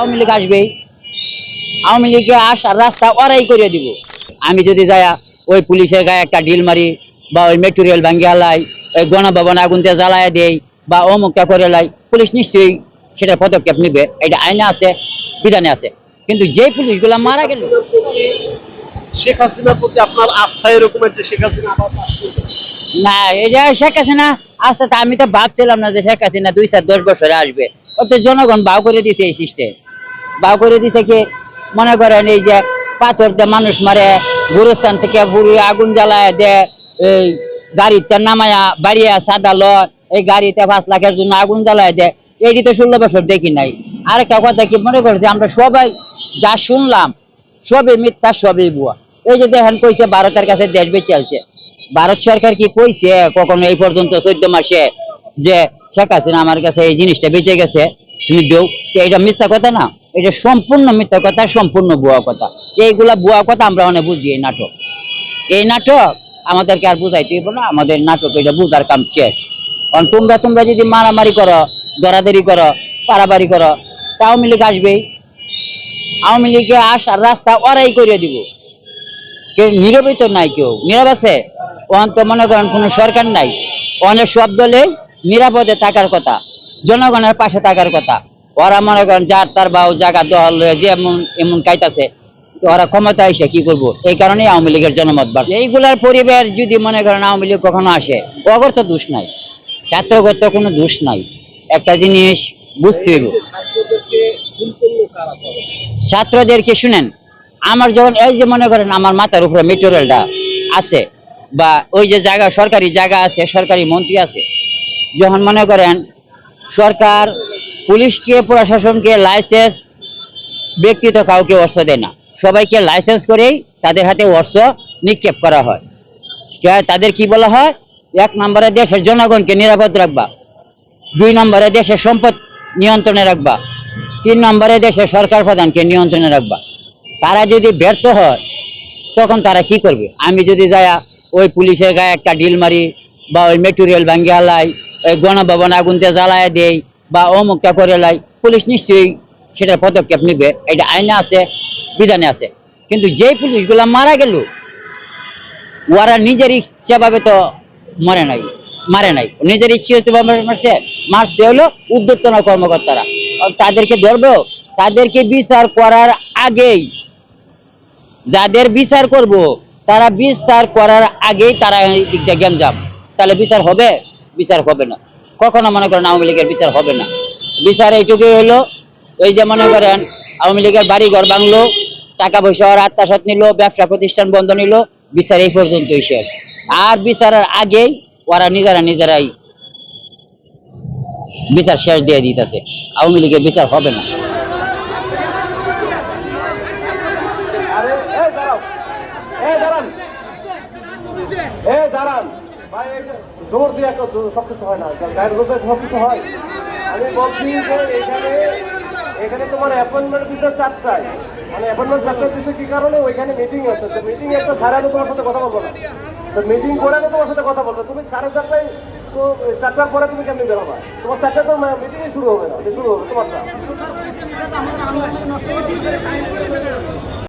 আওয়ামী লীগ আসবেই আওয়ামী লীগে আসার রাস্তা ওরাই করে দিব। আমি যদি যাই ওই পুলিশের গায়ে একটা ঢিল মারি বা ওই মেটেরিয়াল ভাঙ্গি হালাই ওই গণভবন আগুনতে জ্বালায় দেই বা অমুকটা করে লাই পুলিশ নিশ্চয়ই সেটা পদক্ষেপ নিবে। এটা আইনে আছে বিধানে আছে। কিন্তু যে পুলিশগুলা মারা গেল শেখ হাসিনার প্রতি আপনার আস্থা এরকমের যে শেখ হাসিনা আবার না এটা শেখ হাসিনা আস্তে আস্তে আমি তো ভাবছিলাম না যে শেখ হাসিনা দুই চার দশ বছরে আসবে। ওর তো জনগণ বাউ করে দিছে এই সিস্টেম বাউ করে দিছে কি? মনে করেন এই যে পাথর দিয়ে মানুষ মারে, গুরুস্থান থেকে বুড়ি আগুন জ্বালায় দে, এই গাড়িতে নামায়া বাড়িয়া সাদা ল এই গাড়িতে পাঁচ লাখের জন্য আগুন জ্বালায় দে, এটি তো ষোলো বছর দেখি নাই। আরেকটা কথা কি মনে করছে আমরা সবাই যা শুনলাম, সবই মিথ্যা, সবই বুয়া এই যে দেখেন কইছে ভারতের কাছে দেশ বেঁচে চলছে ভারত সরকার কি কইছে কখনো এই পর্যন্ত চোদ্দ মাসে যে শেখ হাসিনা আমার কাছে এই জিনিসটা বেঁচে গেছে? তুমি দেও, এটা মিথ্যা কথা না। এটা সম্পূর্ণ মিথ্যা কথা, সম্পূর্ণ বুয়া কথা। এইগুলা বুয়া কথা আমরা অনেক বুঝি এই নাটক। এই নাটক আমাদেরকে আর বুঝাইতে হইব না, আমাদের নাটক এটা বুঝার কাম শেষ। কারণ তোমরা তোমরা যদি মারামারি করো, দরাদরি করো পারাবারি করো, তা আওয়ামী লীগ আসবেই। আওয়ামী লীগে আসার রাস্তা ওরাই করে দিব। কেউ নীরবই তো নাই কেউ। নীরব আছে? ওখান তো মনে করেন কোনো সরকার নাই। অনেক সব দলে নিরাপদে থাকার কথা, জনগণের পাশে থাকার কথা। ওরা মনে করেন যার তার বাউ জায়গা দহল যে এমন এমন কাইতাছে ওরা ক্ষমতা এসে কি করব? এই কারণেই আওয়ামী লীগের জনমত বাড়ছে। এইগুলার পরিবার যদি মনে করেন আওয়ামী লীগ কখনো আসে, অগর তো দোষ নাই। ছাত্রগত কোনো দোষ নাই। একটা জিনিস বুঝতে হইব? ছাত্রদেরকে শুনেন, আমার যখন এই যে মনে করেন আমার মাথার উপরে মেটেরিয়ালটা আছে, বা ওই যে জায়গা, সরকারি জায়গা আছে, সরকারি মন্ত্রী আছে, যখন মনে করেন সরকার পুলিশকে, প্রশাসনকে লাইসেন্স ব্যক্তিগত কাউকে অর্থ দেয় না। সবাইকে লাইসেন্স করেই তাদের হাতে অর্থ নিক্ষেপ করা হয়। তাদের কি বলা হয়? এক নম্বরে দেশের জনগণকে নিরাপদ রাখবা। দুই নম্বরে দেশের সম্পদ নিয়ন্ত্রণে রাখবা। তিন নম্বরে দেশের সরকার প্রধানকে নিয়ন্ত্রণে রাখবা। তারা যদি ব্যর্থ হয়, তখন তারা কি করবে? আমি যদি যায়া ওই পুলিশের গায়ে একটা ঢিল মারি বা ওই মেটেরিয়াল ভাঙ্গি হালাই ওই গণভবন আগুনতে জ্বালায় দেই বা অমুকটা করে লাই, পুলিশ নিশ্চয়ই সেটার পদক্ষেপ নিবে। এটা আইনে আছে, বিধানে আছে। কিন্তু যেই পুলিশগুলা মারা গেল, ওরা নিজের ইচ্ছাভাবে তো মরে নাই, মারে নাই। নিজের ইচ্ছে মারছে মারছে। হলো উদ্যোক্তনা কর্মকর্তারা। তাদেরকে ধরবো, তাদেরকে বিচার করার আগেই, যাদের বিচার করব, তারা বিচার করার আগেই তারা এই দিকটা গ্যাঞ্জাম। তাহলে বিচার হবে বিচার হবে না। কখনো মনে করেন আওয়ামী লীগের বিচার হবে না। বিচার এইটুকুই হলো, ওই যে মনে করেন আওয়ামী লীগের বাড়ি ঘর বাংলো টাকা পয়সা ওর আত্মাসাত নিল, ব্যবসা প্রতিষ্ঠান বন্ধ নিল, বিচার এই পর্যন্তই শেষ। আর বিচারের আগেই ওরা নিজেরা নিজেরাই বিচার শেষ দিয়ে দিতেছে। আওয়ামী লীগের বিচার হবে না। আরে এই দাঁড়ান। জোর দিয়ে সব কিছু হয় না। গায়ের রোগে সব কিছু হয়। আমি বলছি যে এখানে এখানে তোমার অ্যাপয়েন্টমেন্ট দিতে চারটায়। মানে অ্যাপয়েন্টমেন্ট চারটায় দিতে কি কারণে? ওইখানে মিটিং আছে। তো মিটিং একটা সাড়ে আগে তোমার সাথে কথা বলব না। তো মিটিং করে আমি তোমার সাথে কথা বলব। তুমি সাড়ে চারটায় তো চারটার পরে তুমি কেমনি বেরোবা? তোমার চারটায় তো মিটিংই শুরু হবে না। শুরু হবে। তোমারটা